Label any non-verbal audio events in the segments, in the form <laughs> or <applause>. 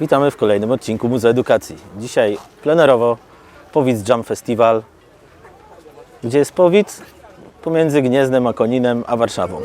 Witamy w kolejnym odcinku Muzeum Edukacji. Dzisiaj plenerowo Powic Jam Festival. Gdzie jest Powic? Pomiędzy Gniezdem a Koninem a Warszawą.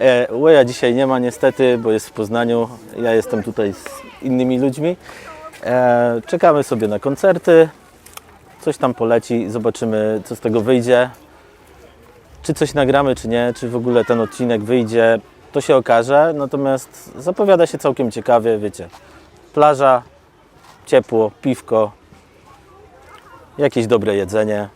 E, Łoja dzisiaj nie ma niestety, bo jest w Poznaniu. Ja jestem tutaj z innymi ludźmi. E, czekamy sobie na koncerty. Coś tam poleci, zobaczymy co z tego wyjdzie. Czy coś nagramy, czy nie, czy w ogóle ten odcinek wyjdzie, to się okaże. Natomiast zapowiada się całkiem ciekawie, wiecie. Plaża, ciepło, piwko, jakieś dobre jedzenie,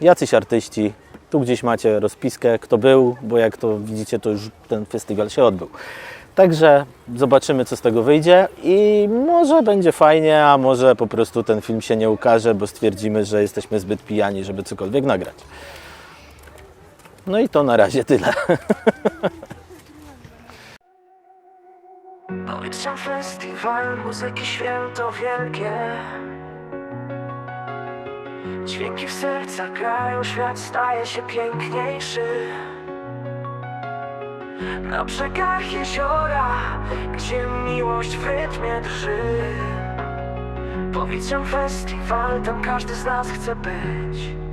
jacyś artyści. Tu gdzieś macie rozpiskę, kto był, bo jak to widzicie, to już ten festiwal się odbył. Także zobaczymy, co z tego wyjdzie i może będzie fajnie, a może po prostu ten film się nie ukaże, bo stwierdzimy, że jesteśmy zbyt pijani, żeby cokolwiek nagrać. No i to na razie tyle. Powietrzem festiwal, muzyki święto wielkie. Dźwięki w sercach grają, świat staje się piękniejszy. Na brzegach jeziora, gdzie miłość w rytmie drży. Powietrzem festiwal, tam każdy z nas chce być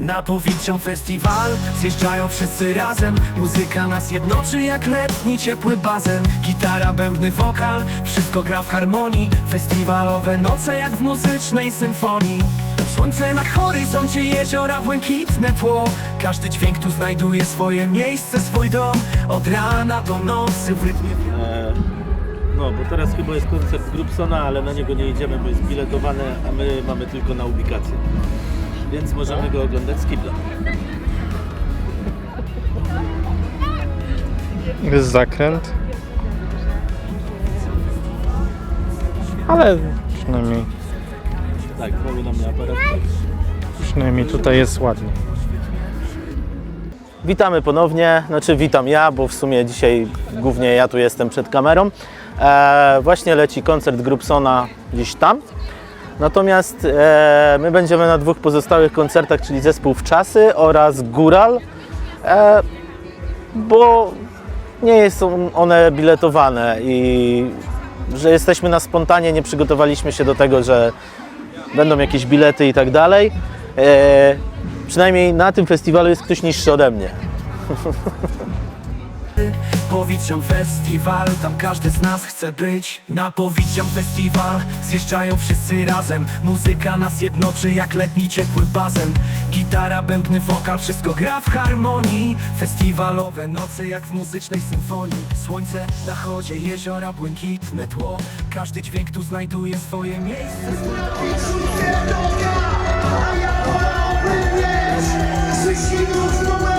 Na powietrzą festiwal zjeżdżają wszyscy razem. Muzyka nas jednoczy jak letni ciepły bazen Gitara, bębny, wokal, wszystko gra w harmonii. Festiwalowe noce jak w muzycznej symfonii. Słońce na horyzoncie, jeziora, błękitne tło. Każdy dźwięk tu znajduje swoje miejsce, swój dom. Od rana do nocy w rytmie. No, bo teraz chyba jest koncert Grubsona, ale na niego nie idziemy, bo jest biletowany, a my mamy tylko na ubikację. Więc możemy go oglądać z kibla. Jest zakręt. Ale przynajmniej, Tak, znowu na mnie aparat. przynajmniej tutaj jest ładnie. Witamy ponownie, znaczy witam ja, bo w sumie dzisiaj głównie ja tu jestem przed kamerą. E, właśnie leci koncert Grubsona gdzieś tam. Natomiast e, my będziemy na dwóch pozostałych koncertach, czyli zespół Wczasy oraz Góral, e, bo nie są one biletowane i że jesteśmy na spontanie, nie przygotowaliśmy się do tego, że będą jakieś bilety i tak dalej. E, przynajmniej na tym festiwalu jest ktoś niższy ode mnie. <laughs> Powicią festiwal, tam każdy z nas chce być. Na powicią festiwal zjeżdżają wszyscy razem. Muzyka nas jednoczy jak letni ciepły bazen Gitara, bębny, wokal, wszystko gra w harmonii. Festiwalowe noce jak w muzycznej symfonii. Słońce na chodzie, jeziora, błękitne tło. Każdy dźwięk tu znajduje swoje miejsce. Przeciwność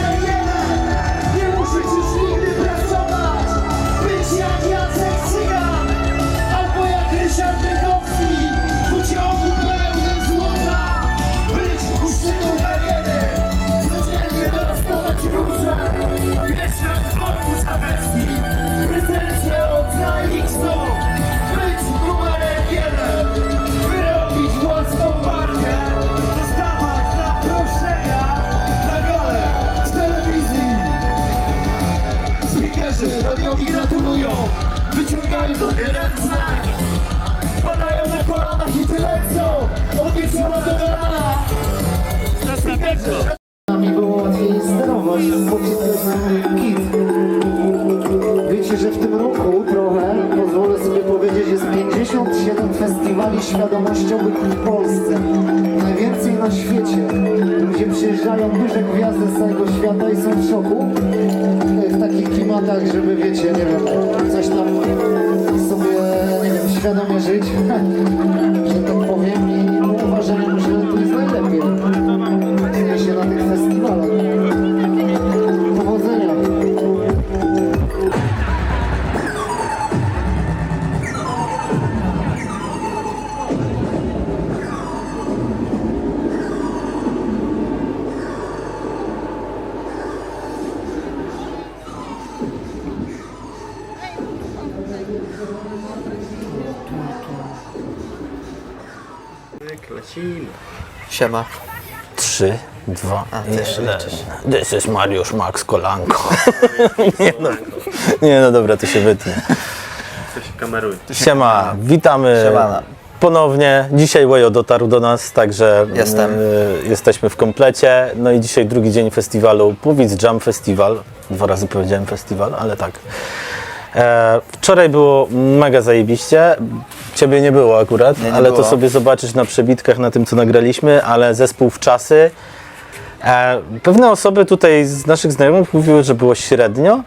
Mi było łatwiej sterować, poczytać kit. Wiecie, że w tym roku trochę, pozwolę sobie powiedzieć, jest 57 festiwali świadomościowych w Polsce. Najwięcej na świecie, gdzie przyjeżdżają duże gwiazdy z całego świata i są w szoku. W takich klimatach, żeby wiecie, nie wiem, coś tam sobie, nie wiem, świadomie żyć, <laughs> Siema. Trzy, Dwa. ty jeszcze Jeden. liczysz. This is Mariusz Max Kolanko. <laughs> nie, no, nie no dobra, to się wytnie. Siema, witamy Siemana. ponownie. Dzisiaj Łajo dotarł do nas, także Jestem. y, jesteśmy w komplecie. No i dzisiaj drugi dzień festiwalu Puwic Jam Festival. Dwa razy powiedziałem festiwal, ale tak. E, wczoraj było mega zajebiście. Ciebie nie było akurat, Nie, nie ale to było. sobie zobaczysz na przebitkach, na tym co nagraliśmy, ale zespół w czasy. E, pewne osoby tutaj z naszych znajomych mówiły, że było średnio.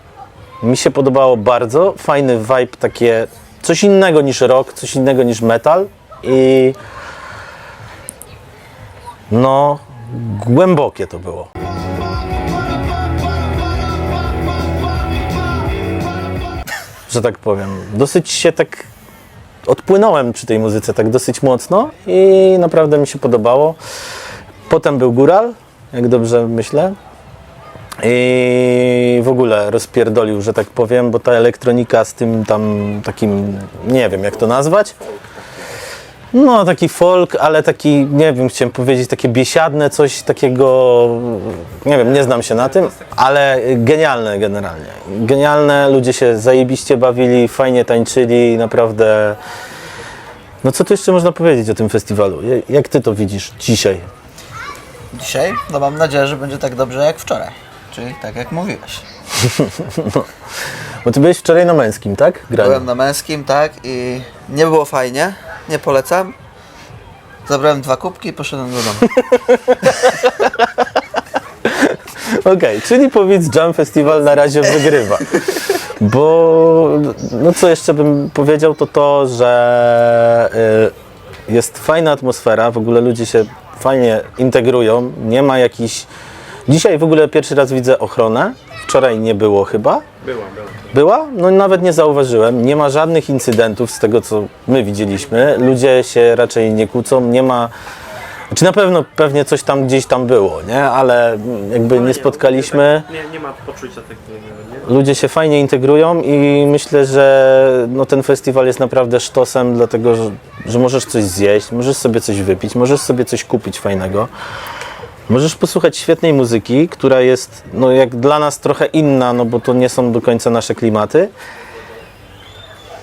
Mi się podobało bardzo. Fajny vibe, takie coś innego niż rock, coś innego niż metal i no głębokie to było. Że tak powiem. Dosyć się tak odpłynąłem przy tej muzyce tak dosyć mocno i naprawdę mi się podobało. Potem był Góral, jak dobrze myślę. I w ogóle rozpierdolił, że tak powiem, bo ta elektronika z tym tam takim, nie wiem jak to nazwać. No, taki folk, ale taki, nie wiem, chciałem powiedzieć, takie biesiadne, coś takiego, nie wiem, nie znam się na tym, ale genialne generalnie. Genialne, ludzie się zajebiście bawili, fajnie tańczyli, naprawdę. No co tu jeszcze można powiedzieć o tym festiwalu? Ja- Jak ty to widzisz dzisiaj? Dzisiaj? No mam nadzieję, że będzie tak dobrze jak wczoraj. Czyli tak jak mówiłeś. <laughs> Bo ty byłeś wczoraj na męskim, tak? Granie. Byłem na męskim, tak, i nie było fajnie. Nie polecam. Zabrałem dwa kubki i poszedłem do domu. <laughs> Okej, czyli powiedz Jam Festival na razie wygrywa. Bo no co jeszcze bym powiedział, to to, że y, jest fajna atmosfera, w ogóle ludzie się fajnie integrują, nie ma jakichś... Dzisiaj w ogóle pierwszy raz widzę ochronę, wczoraj nie było chyba. Była, była. Była? No nawet nie zauważyłem. Nie ma żadnych incydentów z tego, co my widzieliśmy. Ludzie się raczej nie kłócą, nie ma... Czy na pewno pewnie coś tam gdzieś tam było, nie? Ale jakby nie spotkaliśmy. Nie, nie ma poczucia takiego, nie? Ludzie się fajnie integrują i myślę, że no, ten festiwal jest naprawdę sztosem, dlatego że, że możesz coś zjeść, możesz sobie coś wypić, możesz sobie coś kupić fajnego. Możesz posłuchać świetnej muzyki, która jest no, jak dla nas trochę inna, no bo to nie są do końca nasze klimaty.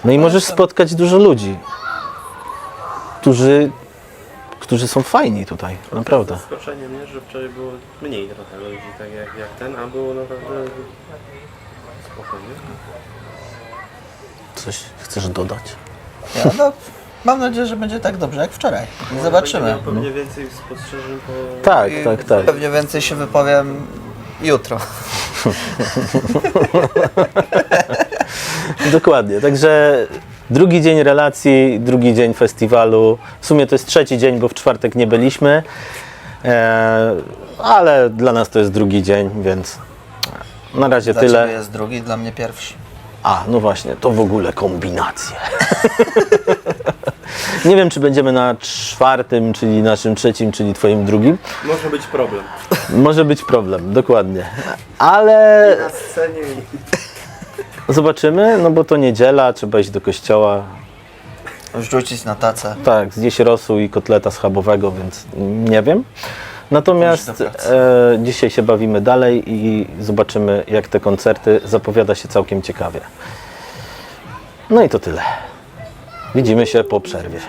No i możesz spotkać dużo ludzi, którzy, którzy są fajni tutaj, naprawdę. Zaskoczenie mnie, że wczoraj było mniej trochę ludzi, tak jak, jak ten, a było naprawdę spokojnie. Coś chcesz dodać? Ja, no, mam nadzieję, że będzie tak dobrze jak wczoraj. Zobaczymy. Pewnie więcej spostrzeżeń po... Tak, I tak, tak. Pewnie więcej się wypowiem jutro. <laughs> Dokładnie, także drugi dzień relacji, drugi dzień festiwalu. W sumie to jest trzeci dzień, bo w czwartek nie byliśmy, e, ale dla nas to jest drugi dzień, więc na razie Dla tyle. Ciebie jest drugi, dla mnie pierwszy. A, no właśnie, to w ogóle kombinacje. <laughs> nie wiem, czy będziemy na czwartym, czyli naszym trzecim, czyli twoim drugim. Może być problem. Może być problem, dokładnie. Ale Na scenie zobaczymy, no bo to niedziela, trzeba iść do kościoła. Rzucić na tacę. Tak, zjeść rosół i kotleta schabowego, więc nie wiem. Natomiast Pójść do pracy. e, dzisiaj się bawimy dalej i zobaczymy, jak te koncerty zapowiada się całkiem ciekawie. No i to tyle. Widzimy się po przerwie.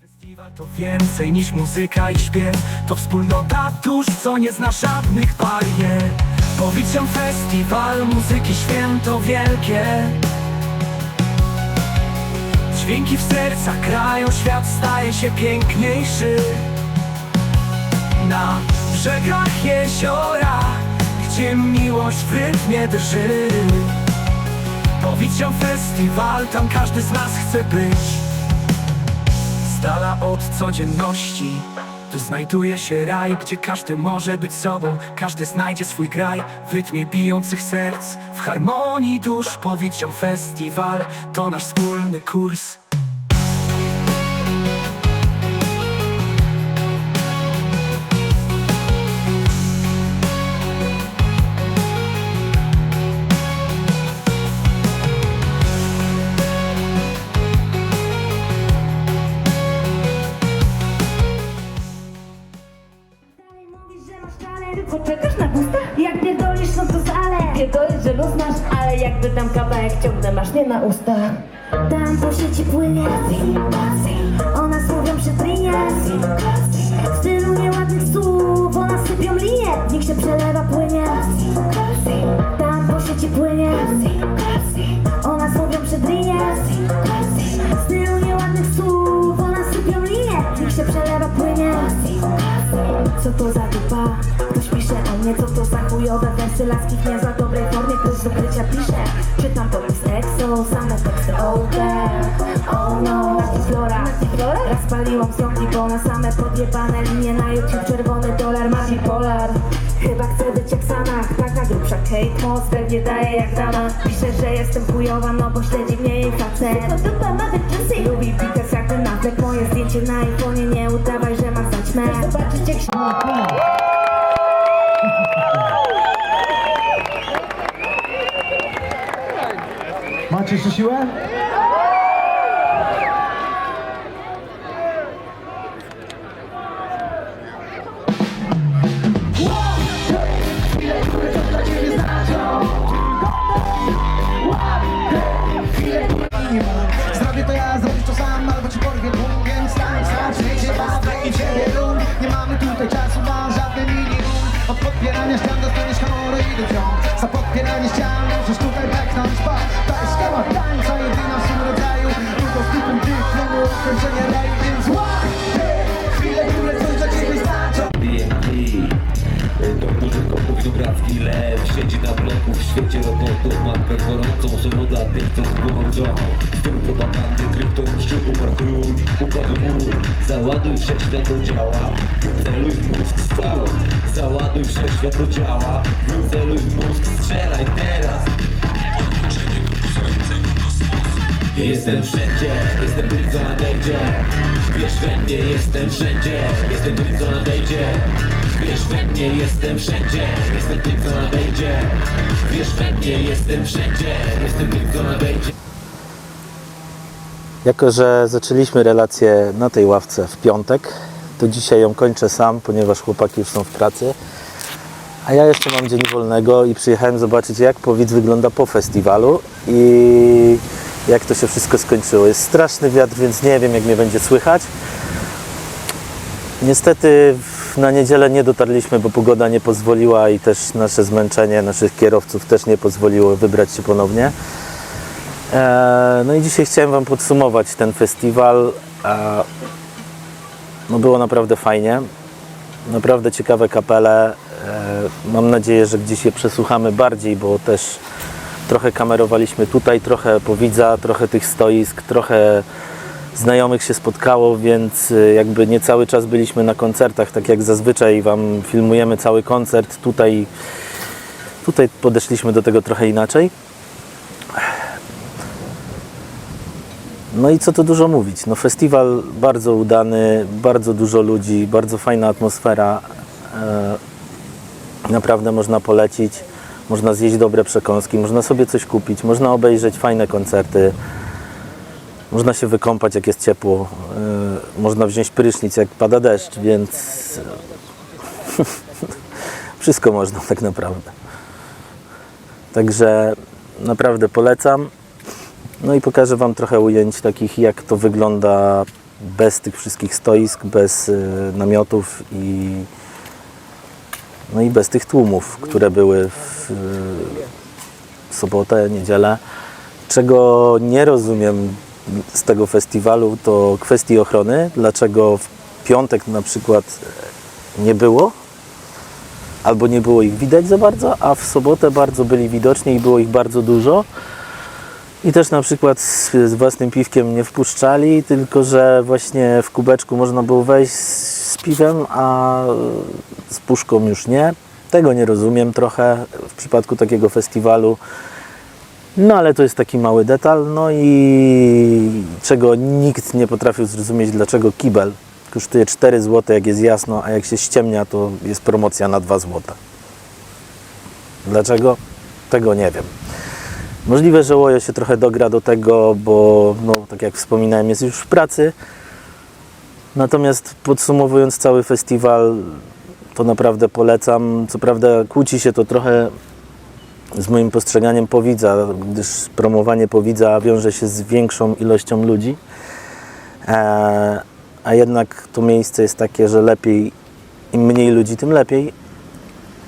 Festiwal to więcej niż muzyka i śpiew. To wspólnota dusz, co nie zna żadnych barier Powicją festiwal muzyki święto wielkie. Dźwięki w sercach krają, świat staje się piękniejszy. Na brzegach jeziora, gdzie miłość w rytmie drży. Powicją festiwal, tam każdy z nas chce być. Z dala od codzienności Tu znajduje się raj, gdzie każdy może być sobą. Każdy znajdzie swój kraj w rytmie bijących serc. W harmonii dusz powicią festiwal To nasz wspólny kurs płynie. Ona słowią drinie W stylu nieładnych słów Ona sypią linie. Niech się przelewa płynie. Co to za dupa? Ktoś pisze o mnie, co to za chujowe wersy Laskich nie za dobrej formie, ktoś z ukrycia pisze. Czytam to z EXO, same teksty damn, oh no. Natiflora, Natiflora? Raz paliłam bo na same podjebane linie Na YouTube czerwony dolar, ma bipolar. Chyba chcę jak Sanach, taka grubsza Kate Moss Pewnie daje jak dama Pisze, że jestem chujowa, no bo śledzi mnie jej facet. To dupa ma być juicy. Lubi Beatles jak ten Affleck Moje zdjęcie na iPhone'ie, nie udawaj, że masz zaćmę Zobaczyć jak się Macie jeszcze siłę? Od podpierania ścian dostaniesz honory i do Za podpieranie ścian możesz tutaj beknąć Bo to jest szkoła tańca, jedyna w swym rodzaju. Tylko z typem dyplomu, ukończenie raju Więc łap te chwile, które coś dla ciebie znaczą. DMT To muzyką powinno brać ile Siedzi na bloku w świecie robotów Mam gorącą osobą dla tych, co z głową Z tym propagandy, krypto, szczyt, umarł król Upadł mur, załaduj wszechświat to działa Celuj w mózg, stał Załaduj wszechświat to działa Celuj w mózg, strzelaj teraz. Jestem wszędzie, jestem tym co nadejdzie. Wiesz we mnie, jestem wszędzie Jestem tym co nadejdzie. Wiesz we mnie, jestem wszędzie Jestem tym co nadejdzie. Wiesz we mnie, jestem wszędzie Jestem tym co nadejdzie. Jako, że zaczęliśmy relację na tej ławce w piątek, to dzisiaj ją kończę sam, ponieważ chłopaki już są w pracy. A ja jeszcze mam dzień wolnego i przyjechałem zobaczyć, jak powidz wygląda po festiwalu i jak to się wszystko skończyło. Jest straszny wiatr, więc nie wiem, jak mnie będzie słychać. Niestety na niedzielę nie dotarliśmy, bo pogoda nie pozwoliła i też nasze zmęczenie naszych kierowców też nie pozwoliło wybrać się ponownie. E, No i dzisiaj chciałem Wam podsumować ten festiwal. E, No było naprawdę fajnie. Naprawdę ciekawe kapele. E, Mam nadzieję, że gdzieś je przesłuchamy bardziej, bo też trochę kamerowaliśmy tutaj, trochę powidza, trochę tych stoisk, trochę znajomych się spotkało, więc y, jakby nie cały czas byliśmy na koncertach, tak jak zazwyczaj Wam filmujemy cały koncert. Tutaj, tutaj podeszliśmy do tego trochę inaczej. No i co tu dużo mówić? No festiwal bardzo udany, bardzo dużo ludzi, bardzo fajna atmosfera. E, naprawdę można polecić, można zjeść dobre przekąski, można sobie coś kupić, można obejrzeć fajne koncerty, można się wykąpać jak jest ciepło, e, można wziąć prysznic jak pada deszcz, więc <laughs> wszystko można tak naprawdę. Także naprawdę polecam. No i pokażę Wam trochę ujęć takich, jak to wygląda bez tych wszystkich stoisk, bez y, namiotów i No i bez tych tłumów, które były w y, sobotę, niedzielę. Czego nie rozumiem z tego festiwalu, to kwestii ochrony. Dlaczego w piątek na przykład nie było, albo nie było ich widać za bardzo, a w sobotę bardzo byli widoczni i było ich bardzo dużo. I też na przykład z, z własnym piwkiem nie wpuszczali, tylko że właśnie w kubeczku można było wejść z, z piwem, a z puszką już nie. Tego nie rozumiem trochę w przypadku takiego festiwalu. No ale to jest taki mały detal. No i czego nikt nie potrafił zrozumieć, dlaczego kibel kosztuje 4 zł, jak jest jasno, a jak się ściemnia, to jest promocja na 2 zł. Dlaczego? Tego nie wiem. Możliwe, że Łojo się trochę dogra do tego, bo no, tak jak wspominałem, jest już w pracy. Natomiast podsumowując cały festiwal, to naprawdę polecam. Co prawda kłóci się to trochę z moim postrzeganiem powidza, gdyż promowanie powidza wiąże się z większą ilością ludzi. E, a jednak to miejsce jest takie, że lepiej, im mniej ludzi, tym lepiej.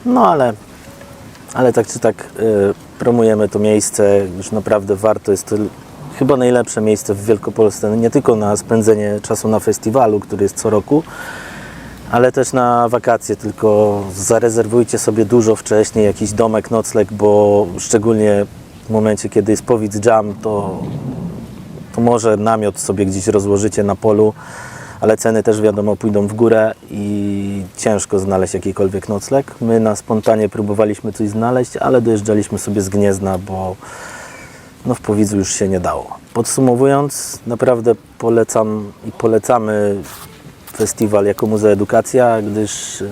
No ale, ale tak czy tak y, promujemy to miejsce, już naprawdę warto. Jest to chyba najlepsze miejsce w Wielkopolsce, nie tylko na spędzenie czasu na festiwalu, który jest co roku, ale też na wakacje, tylko zarezerwujcie sobie dużo wcześniej jakiś domek, nocleg, bo szczególnie w momencie, kiedy jest powiedz jam, to, to może namiot sobie gdzieś rozłożycie na polu, ale ceny też wiadomo pójdą w górę i ciężko znaleźć jakikolwiek nocleg. My na spontanie próbowaliśmy coś znaleźć, ale dojeżdżaliśmy sobie z Gniezna, bo no w Powidzu już się nie dało. Podsumowując, naprawdę polecam i polecamy festiwal jako Muzea Edukacja, gdyż yy,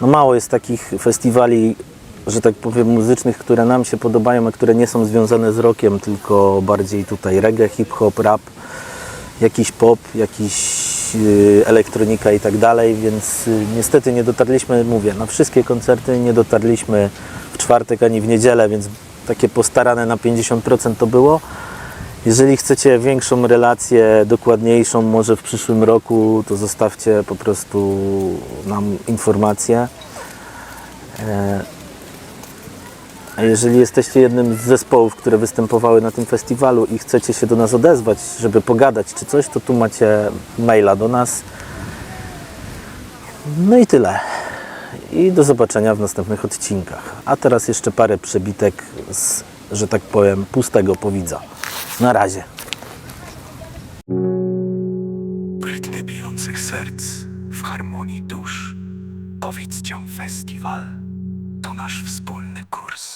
no mało jest takich festiwali, że tak powiem, muzycznych, które nam się podobają, a które nie są związane z rockiem, tylko bardziej tutaj reggae, hip-hop, rap, jakiś pop, jakiś yy, elektronika i tak dalej, więc yy, niestety nie dotarliśmy, mówię, na wszystkie koncerty nie dotarliśmy w czwartek ani w niedzielę, więc takie postarane na 50% to było. Jeżeli chcecie większą relację, dokładniejszą, może w przyszłym roku, to zostawcie po prostu nam informację. A jeżeli jesteście jednym z zespołów, które występowały na tym festiwalu i chcecie się do nas odezwać, żeby pogadać czy coś, to tu macie maila do nas. No i tyle. I do zobaczenia w następnych odcinkach. A teraz jeszcze parę przebitek z, że tak powiem, pustego powidza. Na razie. Rytmy bijących serc w harmonii dusz. Powiedz Festiwal to nasz wspólny kurs.